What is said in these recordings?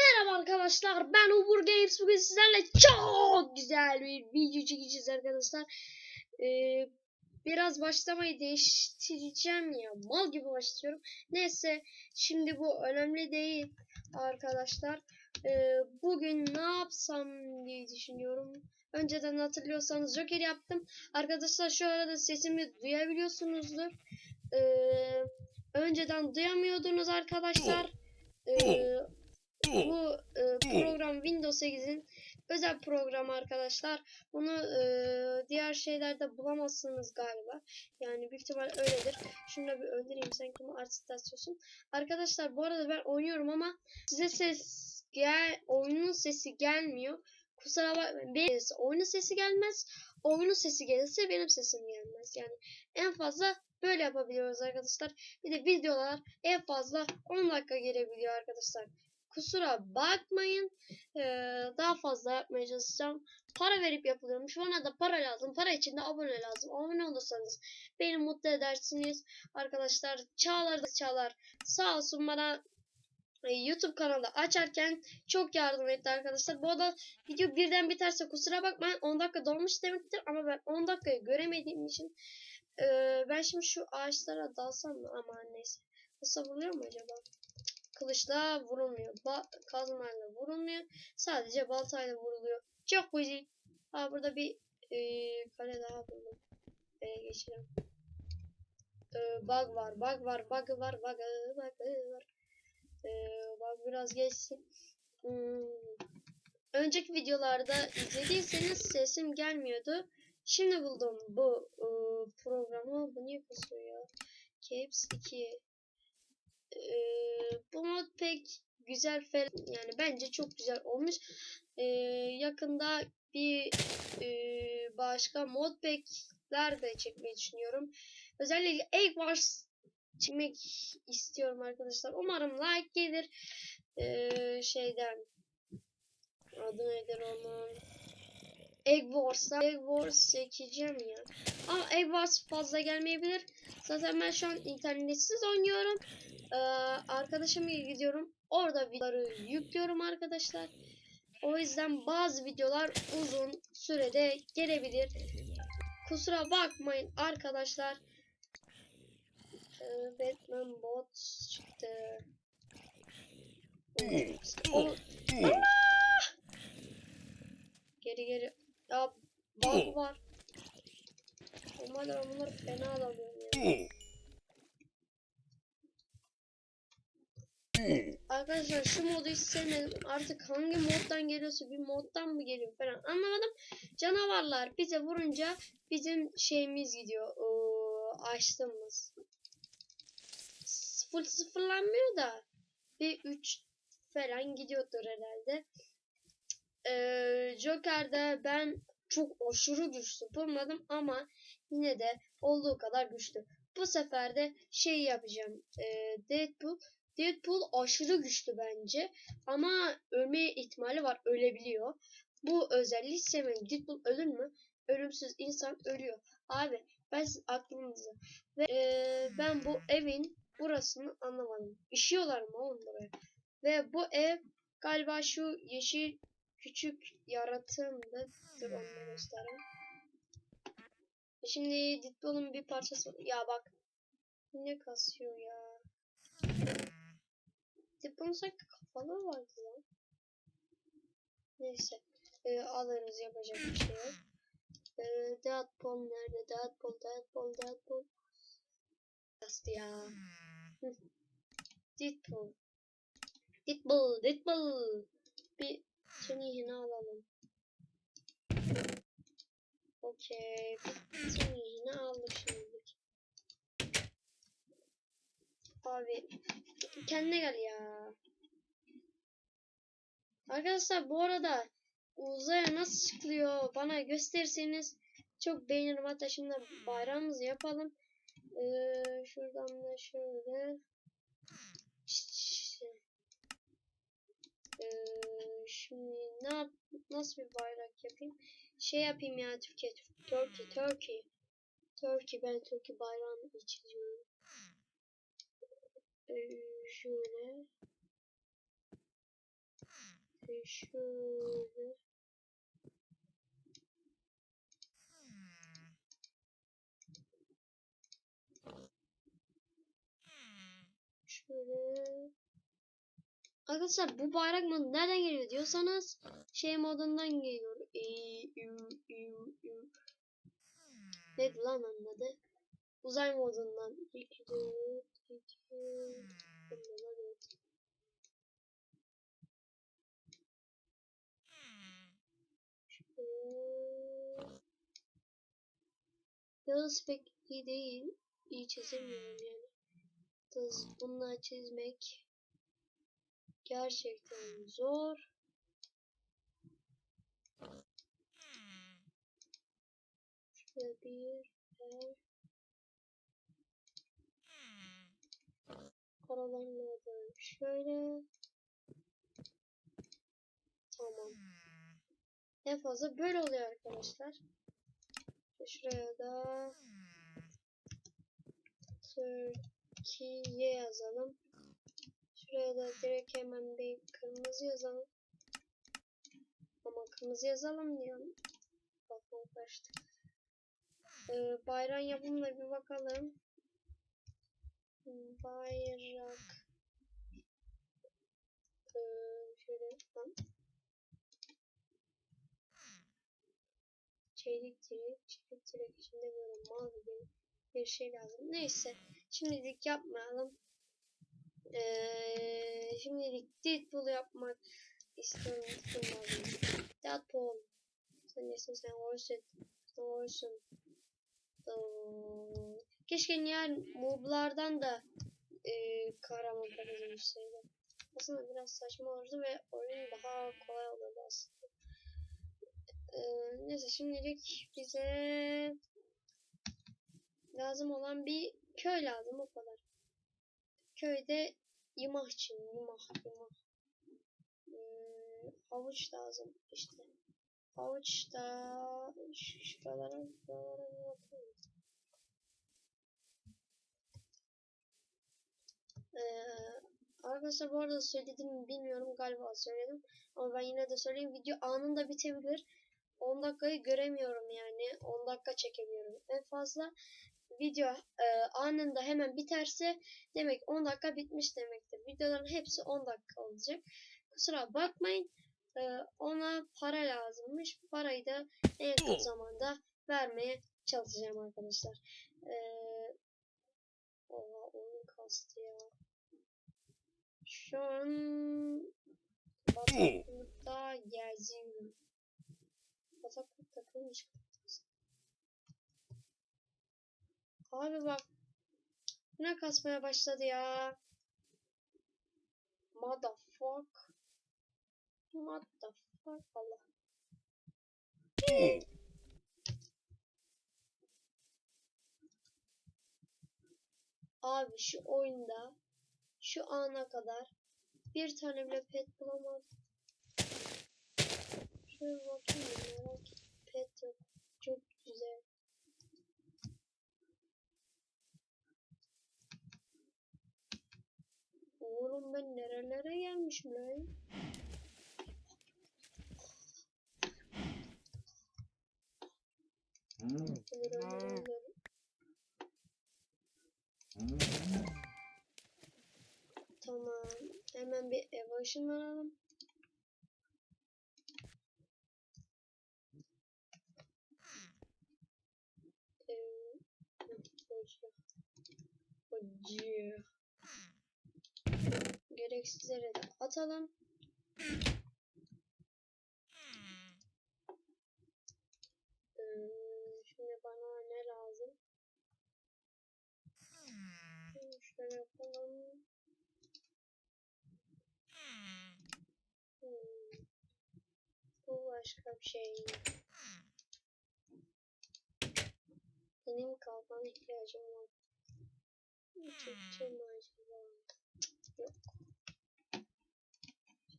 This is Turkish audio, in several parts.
Merhaba arkadaşlar ben Ubur Games bugün sizlerle çok güzel bir video çekeceğiz arkadaşlar. Ee, biraz başlamayı değiştireceğim ya mal gibi başlıyorum. Neyse şimdi bu önemli değil arkadaşlar. Ee, bugün ne yapsam diye düşünüyorum. Önceden hatırlıyorsanız Joker yaptım. Arkadaşlar şu arada sesimi duyabiliyorsunuzdur. Ee, önceden duyamıyordunuz arkadaşlar. Ee, bu e, program Windows 8'in özel programı arkadaşlar. Bunu e, diğer şeylerde bulamazsınız galiba. Yani büyük ihtimal öyledir. Şunu da bir öldüreyim sen kimi artistasyon. Arkadaşlar bu arada ben oynuyorum ama size ses gel oyunun sesi gelmiyor. Kusura bakmayın. Benim oyunun sesi gelmez. Oyunun sesi gelirse benim sesim gelmez. Yani en fazla böyle yapabiliyoruz arkadaşlar. Bir de videolar en fazla 10 dakika gelebiliyor arkadaşlar. Kusura bakmayın. Ee, daha fazla yapmaya çalışacağım. Para verip yapılıyormuş. Bana da para lazım. Para için de abone lazım. Abone olursanız beni mutlu edersiniz. Arkadaşlar Çağlar da Çağlar sağ olsun bana e, YouTube kanalı açarken çok yardım etti arkadaşlar. Bu arada video birden biterse kusura bakmayın. 10 dakika dolmuş demektir ama ben 10 dakikayı göremediğim için e, ben şimdi şu ağaçlara dalsam mı? Aman neyse. Nasıl vuruyor mu acaba? Kılıçla vurulmuyor. Ba kazmayla vurulmuyor. Sadece baltayla vuruluyor. Çok güzel. Ha burada bir e, kale daha buldum. E, geçelim. E, bug var. Bug var. Bug var. Bug, bug var. E, bug biraz geçsin. Hmm. Önceki videolarda izlediyseniz sesim gelmiyordu. Şimdi buldum bu e, programı. Bu niye kasıyor ya? Caps 2 bu mod pek güzel fel yani bence çok güzel olmuş. Ee, yakında bir e, başka mod pack'ler de çekmeyi düşünüyorum. Özellikle Egg Wars çekmek istiyorum arkadaşlar. Umarım like gelir. Ee, şeyden adı nedir onun? Egg Wars'a Egg Wars çekeceğim ya. Ama Egg Wars fazla gelmeyebilir. Zaten ben şu an internetsiz oynuyorum. Ee, arkadaşıma gidiyorum. Orada videoları yüklüyorum arkadaşlar. O yüzden bazı videolar uzun sürede gelebilir. Kusura bakmayın arkadaşlar. Ee, Batman bot çıktı. O- Allah! Geri geri. Ya bug var. Normalde ben bunları fena alamıyorum ya. Arkadaşlar şu modu hiç sevmedim. Artık hangi moddan geliyorsa bir moddan mı geliyor falan anlamadım. Canavarlar bize vurunca bizim şeyimiz gidiyor. Oo, açtığımız. Full sıfırlanmıyor da bir 3 falan gidiyordur herhalde. Ee, Joker'de ben çok aşırı güçlü bulmadım ama yine de olduğu kadar güçlü. Bu sefer de şey yapacağım. Ee, Deadpool Deadpool aşırı güçlü bence. Ama ölme ihtimali var. Ölebiliyor. Bu özelliği sevmedim. Deadpool ölür mü? Ölümsüz insan ölüyor. Abi ben sizin aklınızı. Ve e, ben bu evin burasını anlamadım. İşiyorlar mı oğlum buraya? Ve bu ev galiba şu yeşil küçük yaratığındır. Dur onu göstereyim. Şimdi Deadpool'un bir parçası. Ya bak. Ne kasıyor ya. Deadpool'un sanki kafalı vardı lan. Neyse. Ee, alırız yapacak bir şey yok. Ee, Deadpool nerede? Deadpool, Deadpool, Deadpool. Bastı ya. Deadpool. Deadpool, Deadpool. Bir Tunihini alalım. Okey. Bir Tunihini aldık şimdilik. Abi kendine gel ya. Arkadaşlar bu arada uzaya nasıl çıkılıyor bana gösterirseniz çok beğenirim. Hatta şimdi bayramımızı yapalım. Ee, şuradan da şöyle. Ee, şimdi ne yap nasıl bir bayrak yapayım? Şey yapayım ya Türkiye, Turkey, Turkey. Turkey ben Turkey bayrağını çiziyorum. Ee, şöyle. şöyle. Şöyle. Arkadaşlar bu bayrak modu nereden geliyor diyorsanız şey modundan geliyor. Neydi lan onun? Uzay modundan. 2, 4, 2, bundan evet. Şöyle. Yalnız pek iyi değil. İyi çizemiyorum yani. Hız bununla çizmek gerçekten zor. Şöyle bir, her. Aralarına da şöyle. Tamam. En fazla böyle oluyor arkadaşlar. Şuraya da Türkiye yazalım. Şuraya da direkt hemen bir kırmızı yazalım. Ama kırmızı yazalım diyorum. Kafam karıştı. Ee, bayram yapımına bir bakalım. Bayrak. Ee, şöyle lan. Çelik direk, çelik direk içinde böyle mal gibi bir şey lazım. Neyse, şimdilik yapmayalım. Ee, şimdilik Deadpool yapmak istiyorum. Deadpool. Sen nesin sen hoşsun. Sen Keşke diğer moblardan da e, kahraman kazanmışsaydı. Aslında biraz saçma olurdu ve oyun daha kolay olurdu aslında. Ee, neyse şimdilik bize lazım olan bir köy lazım o kadar. Köyde yumah için yumah yumah. Ee, havuç lazım işte. Havuç da şu şuralara şuralara bir bakayım. Ee, arkadaşlar bu arada söyledim mi bilmiyorum galiba söyledim. Ama ben yine de söyleyeyim video anında bitebilir. 10 dakikayı göremiyorum yani. 10 dakika çekemiyorum. En fazla video e, anında hemen biterse demek 10 dakika bitmiş demektir. Videoların hepsi 10 dakika olacak. Kusura bakmayın. E, ona para lazımmış. Parayı da en yakın zamanda vermeye çalışacağım arkadaşlar. E, Oha oyun kastı ya. Şu an bataklıkta geziyorum. Bataklık takılmış. Abi bak. Ne kasmaya başladı ya. Motherfuck. Motherfuck. Allah. Abi şu oyunda şu ana kadar bir tane bile pet bulamadım. Şöyle bakayım merak ettim. Pet yok. Çok güzel. Oğlum ben nerelere gelmişim lan? Tamam. Hemen bir ev ışınlanalım. Ee, hoca. Hoca. Gereksizlere de atalım. Ee, şimdi bana ne lazım? Şöyle yapalım. Hmm. Bu başka bir şey. Benim kalkan ihtiyacım var. Türkçe mi acaba? Yok.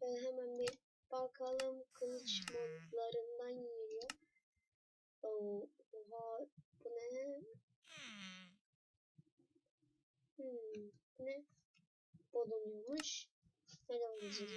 Şöyle hemen bir bakalım kılıç modlarından geliyor. Oo, oha bu ne? Hmm, ne? Bulunuyormuş. Ne olacak?